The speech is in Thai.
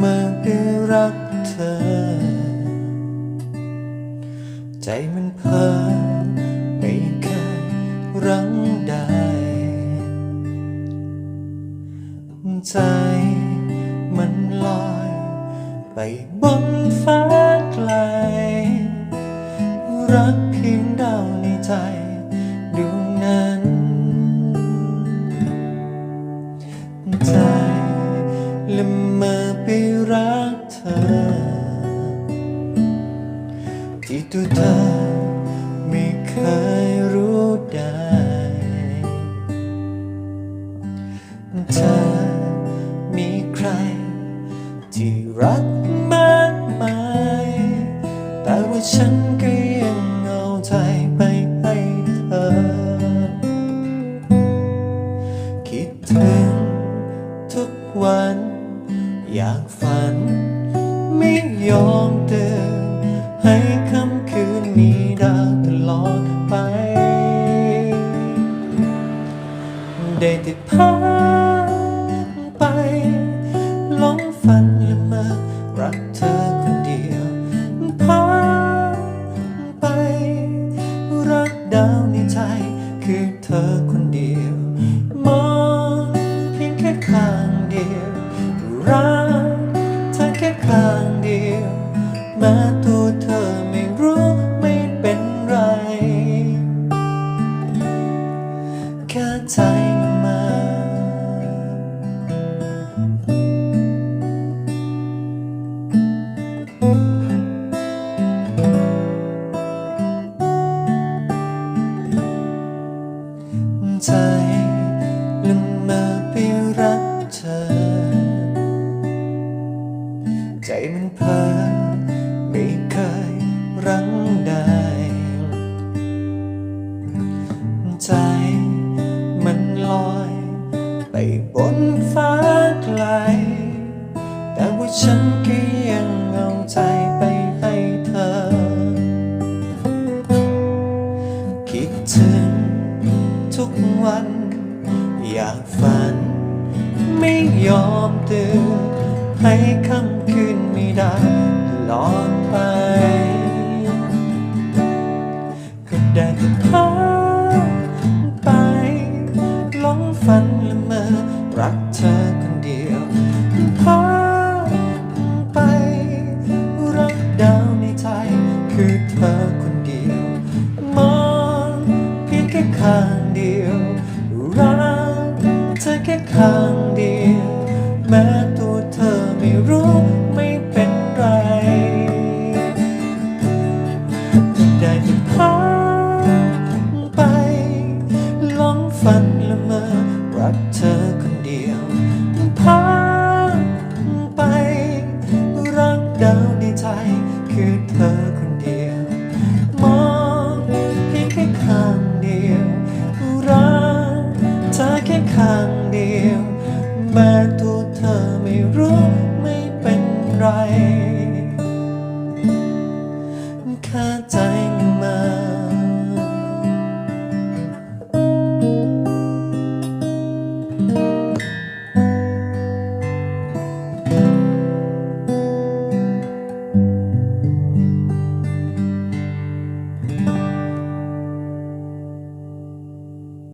เมื่อไปรักเธอ ใจมันเพลิไม่เคยรั้งได้ใจมันลอยไปบนฟ้าไกล รักเพียงดาวในใจ ที่ตัวเธอไม่เคยรู้ได้เธอมีใคร ที่รักมากมาย แต่ว่าฉันก็ยังเอาใจไปให้เธอ คิดถึงทุกวัน อยากฝัน ไม่ยอมตื่นให้ นมีดาวตลอดไป ได้แต่พาไปหลงฝันละเมอรักเธอคนเดียวพาไป รักดาวในใจคือเธอคนเดียว มองเพียงแค่ข้างเดียว รักเธอแค่ข้างเดียวแม้ตัว ใจมาใจละเมอไปรักเธอ ใจมันเพลิ บนฟ้าไกล แต่ว่าฉันก็ยังเอาใจไปให้เธอ คิดถึงทุกวัน อยากฝัน ไม่ยอมตื่นให้ค่ำคืนไม่ได้ตลอดไป ก็ได้แต่พา เธอคนเดียว มองเพียงแค่ข้างเดียว รักเธอแค่ข้างเดียว แม้ตัวเธอไม่รู้ไม่เป็นไรได้ ไม่เป็นไร